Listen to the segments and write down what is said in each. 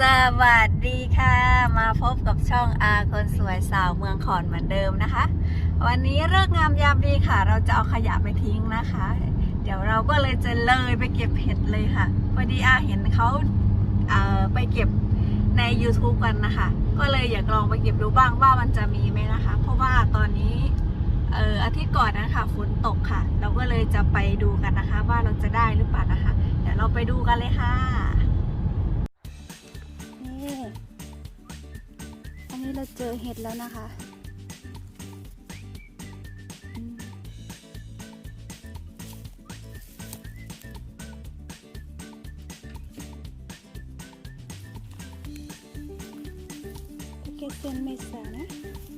สวัสดีค่ะ มาพบกับช่องอาคนสวยสาวเมืองขอนเหมือนเดิมนะคะ วันนี้เลิกษ์งามยามดีค่ะ เราจะเอาขยะไปทิ้งนะคะ เดี๋ยวเราก็เลยจะเลยไปเก็บเห็ดเลยค่ะ พอดีอาเห็นเขาเอ่อไปเก็บใน YouTube กันนะคะ ก็เลยอยากลองไปเก็บดูบ้างว่ามันจะมีไหมนะคะ เพราะว่าตอนนี้เอ่ออาทิตย์ก่อนนะคะฝนตกค่ะ เราก็เลยจะไปดูกันนะคะ ว่าเราจะได้หรือเปล่านะคะ เดี๋ยวเราไปดูกันเลยค่ะ เราเจอเห็ดแล้วนะคะอืมตะ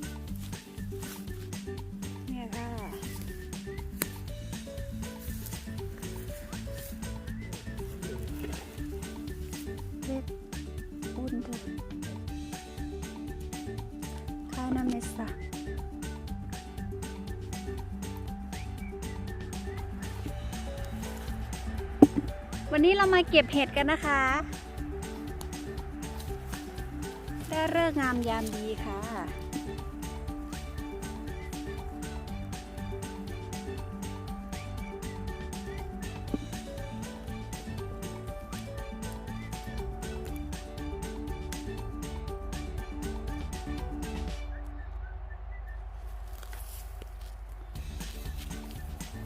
วันนี้เรามาเก็บเห็ดกันนะคะ ได้เลิกษ์งามยามดีค่ะ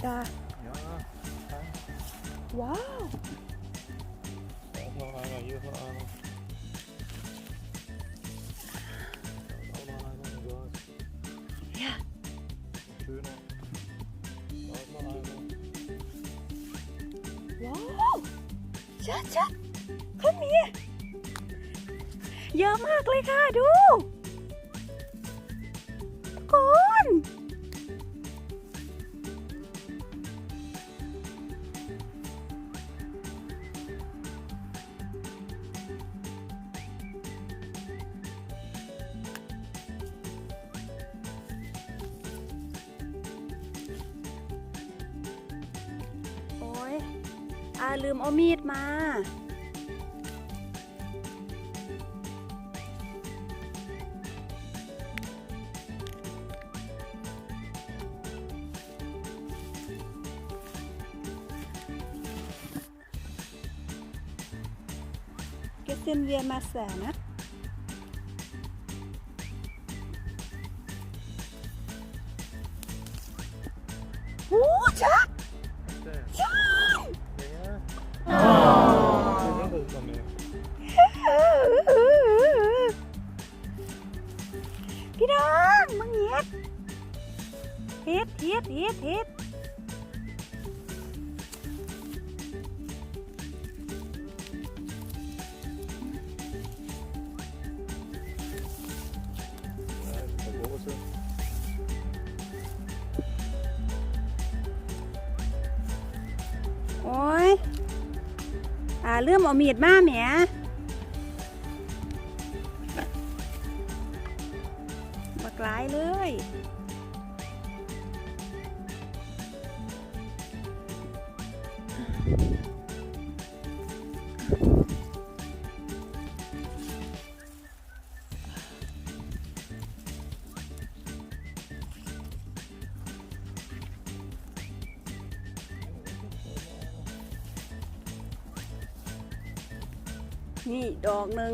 ดา ว้าว Jag tar alla djur på öronen. Jag tar alla gånger glas. เนี่ย Tuna. Jag tar alla gånger. ว้าวชัดชัดเขามีเยอะมากเลยค่ะ ดูทุกคน อาลืมเอามีดมา เกสเซนเวียนมาแสนะ น้องมึงเฮ็ดเฮ็ดเฮ็ดเฮ็ดเฮ็ดโอ้ยอ่าเริ่มเอามีดมาแหม หลายเลย นี่ดอกหนึ่ง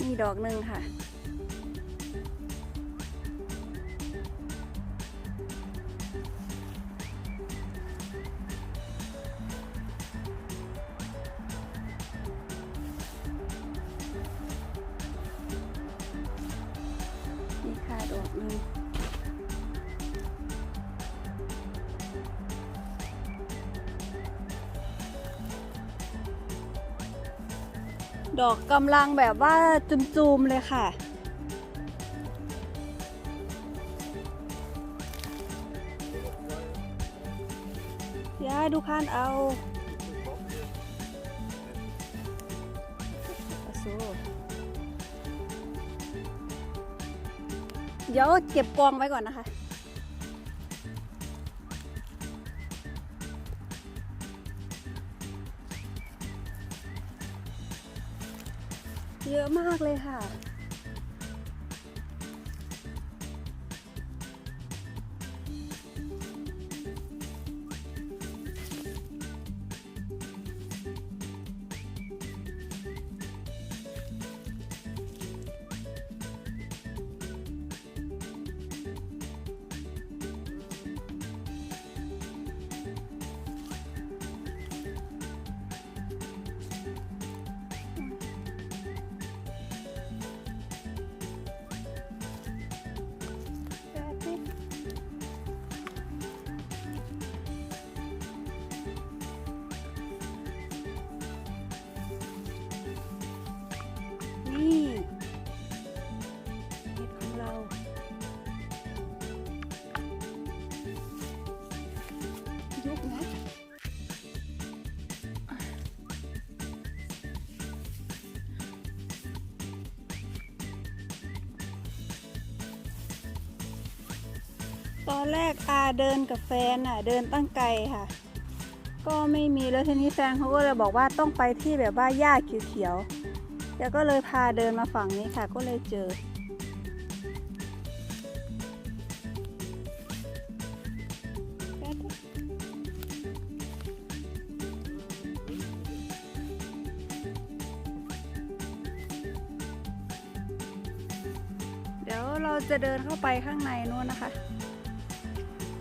นี่ดอกหนึ่งค่ะ ค่ะดอกกำลังแบบว่าจุมๆเลยค่ะยายดูคันเอา ดี๋ยวเก็บกองไว้ก่อนนะคะ เยอะมากเลยค่ะ ตอนแรกอาเดินกับแฟนอะ เดินตั้งไกลค่ะ ก็ไม่มีแล้วทีนี้แฟนเขาก็เลยบอกว่าต้องไปที่แบบว่าหญ้าเขียวๆแล้วก็เลยพาเดินมาฝั่งนี้ค่ะ ก็เลยเจอ เดี๋ยวเราจะเดินเข้าไปข้างในนู้นนะคะ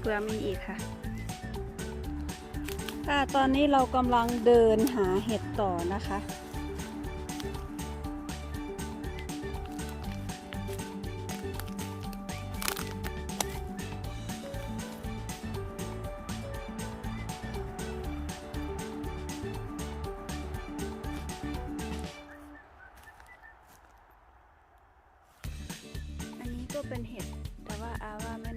ผื่อมีอีกค่ะ ค่ะตอนนี้เรากำลังเดินหาเห็ดต่อนะคะ อันนี้ก็เป็นเห็ดแต่ว่าอาว่าไม่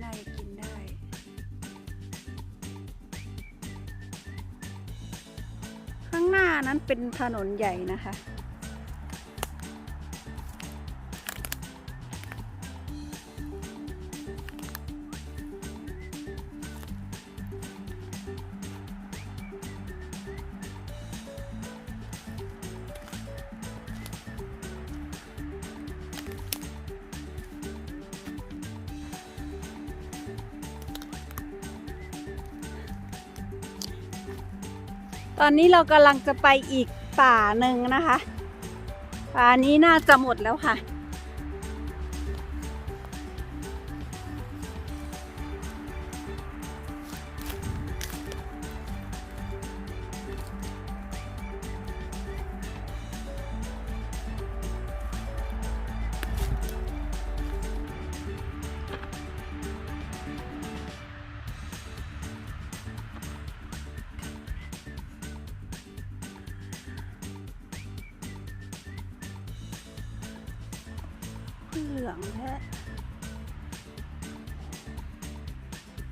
น้านั้นเป็นถนนใหญ่นะคะ ตอนนี้เรากำลังจะไปอีกป่าหนึ่งนะคะ ป่านี้น่าจะหมดแล้วค่ะ เหลืองแท้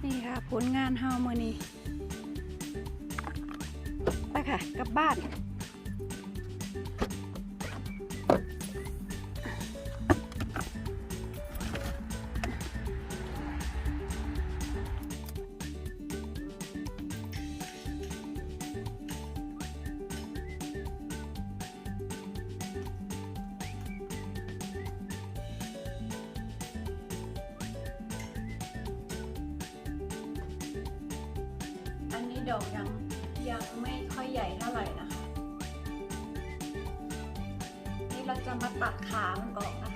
นี่ค่ะผลงานเฮามือนี้ ไปค่ะ กลับบ้าน ดอกยังยังไม่ค่อยใหญ่เท่าไหร่นะคะ นี่เราจะมาตัดขามันออกนะคะ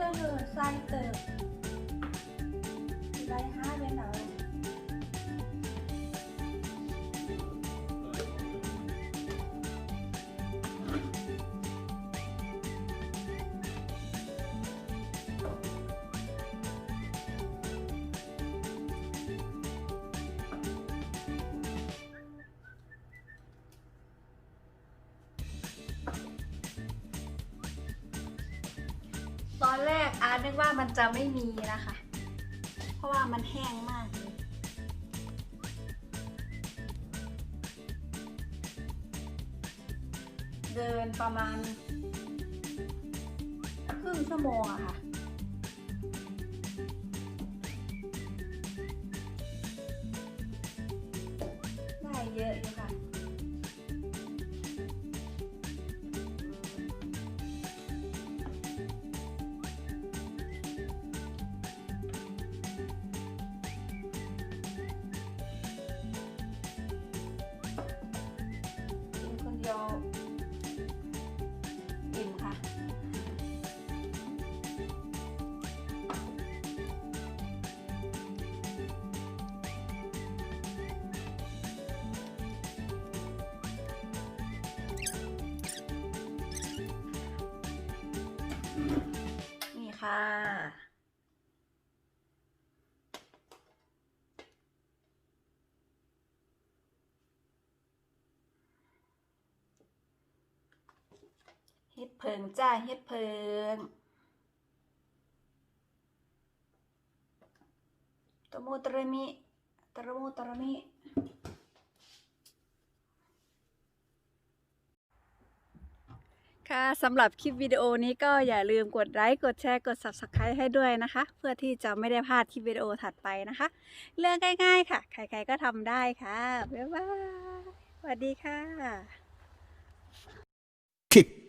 आणलं साहित्य นึกว่ามันจะไม่มีนะคะ เพราะว่ามันแห้งมากเลยเดินประมาณครึ่งชั่วโมงอะค่ะ ได้เยอะ นี่ค่ะ เฮ็ดเพิงจ้า เฮ็ดเพิงตะโมตระมิตะระโมตระมิ ค่ะสำหรับคลิปวิดีโอนี้ก็อย่าลืมกดไลค์กดแชร์กด Subscribe ให้ด้วยนะคะ เพื่อที่จะไม่ได้พลาดคลิปวิดีโอถัดไปนะคะ เรื่องง่าย ๆ ค่ะ ใคร ๆก็ทำได้ค่ะ บ๊ายบายสวัสดีค่ะ kick